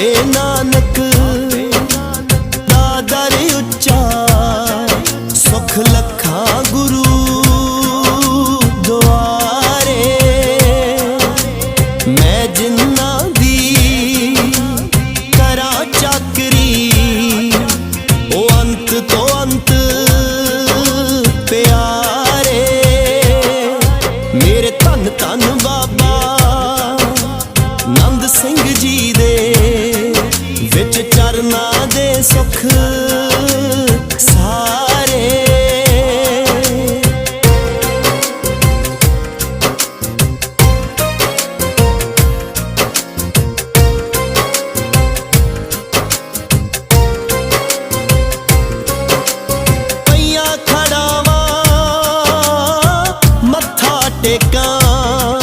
ਆਪੇ ਨਾਨਕ ਦਾ ਦਰ ਉੱਚਾ ਸੁਖ ਲੱਖਾਂ ਗੁਰੂ ਦੁਆਰੇ। ਮੈਂ ਜਿੰਨਾ ਸੁਖ ਸਾਰੇ। ਪਈਆਂ ਖੜਾਵਾ ਮੱਥਾ ਟੇਕਾਂ।